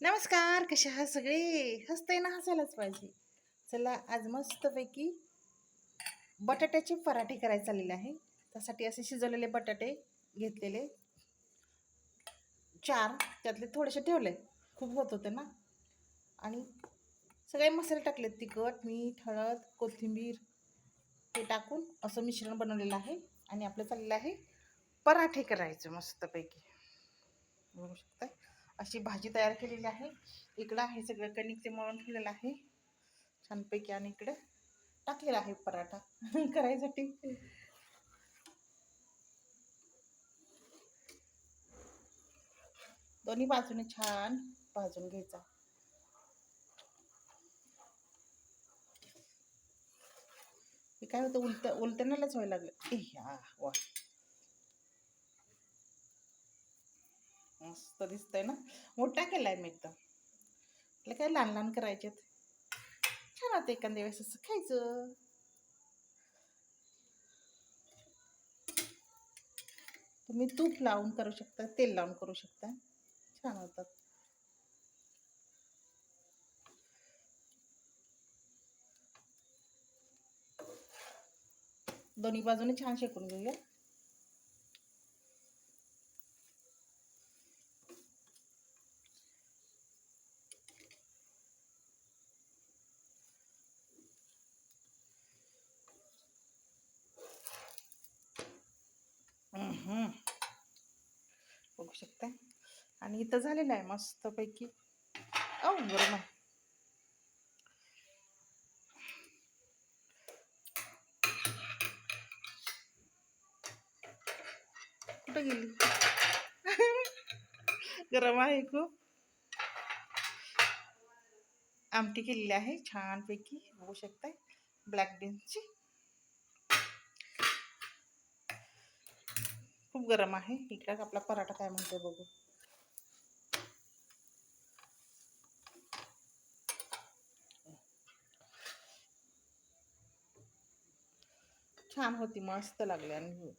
नमस्कार कशा आहात सगळे? हसते ना हसायलाच पाहिजे. चला आज मस्तपैकी बटाट्याचे पराठे करायचे चाललेले आहे. त्यासाठी असे शिजवलेले बटाटे घेतलेले. चार त्यातले थोडेसे ठेवले. खूप होत होते ना? आणि सगळे मसाले टाकलेत. तिखट मीठ हळद कोथिंबीर ते टाकून असं मिश्रण बनवलेलं आहे. आणि आपलं चाललेलं आहे पराठे करायचे मस्तपैकी. बघू शकताय? अशी भाजी तयार केलेली आहे. इकडं आहे सगळं कणिक ते मळून ठेवलेलं आहे. छानपैकी आणि इकडं टाकलेला आहे पराठा. करायसाठी. दोन्ही बाजूने छान भाजून घ्यायचा. हे काय होतं? उलट उलटण्यालाच व्हायला लागलं. ए या वा. मस्त दिसतंय ना. मोठा केलाय मी एकदम. आपलं काय लहान लहान करायचे छान होतं एखाद्या वेळेस असं खायचं. तुम्ही तूप लावून करू शकता तेल लावून करू शकता. छान होतात. दोन्ही बाजूने छान शेकून घेऊया. बघू शकता. आणि इथं झालेलं आहे मस्तपैकी. औ गरम आहे कुठं गेली? गरम आहे खूप. आमटी केलेली आहे छानपैकी. बघू शकताय. ब्लॅक बीन्सची खूप गरम आहे. इकडे आपला पराठा काय म्हणतो बघू. छान होती मस्त लागली आणि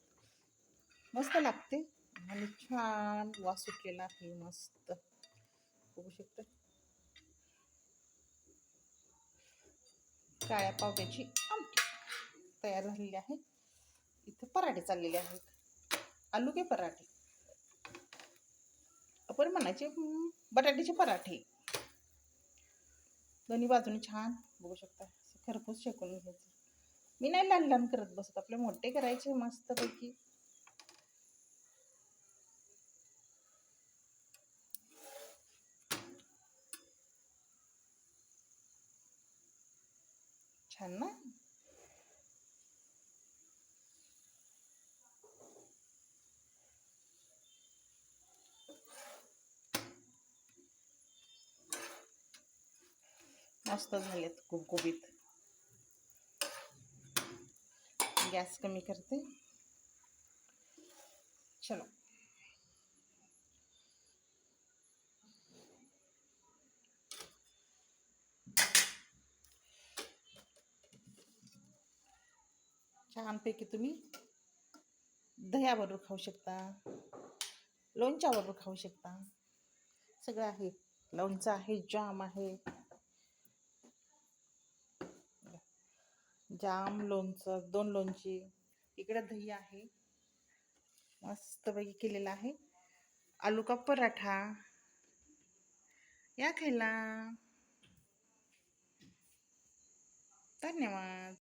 मस्त लागते. आणि छान वास सुटलेला आहे मस्त. बघू शकता. काळ्या पावट्याची आमटी तयार झालेली आहे. इथे पराठे चाललेले आहेत. आलू के पराठे. आपण म्हणायचे बटाट्याचे पराठे. दोन्ही बाजूने छान बघू शकता खरपूस शेकून घ्यायचं. मी नाही लहान लहान करत बसत आपले मोठे करायचे मस्तपैकी. छान ना? मस्त झालेत गुबगुबीत गॅस कमी करते. चलो. छानपैकी तुम्ही दह्याबरोबर खाऊ शकता. लोणच्याबरोबर खाऊ शकता. सगळं आहे. लोणचं आहे जाम आहे. जाम लोणचं दोन लोणची. इकडं दही आहे. मस्तपैकी केलेलं आहे. आलू का पराठा. या खायला. धन्यवाद.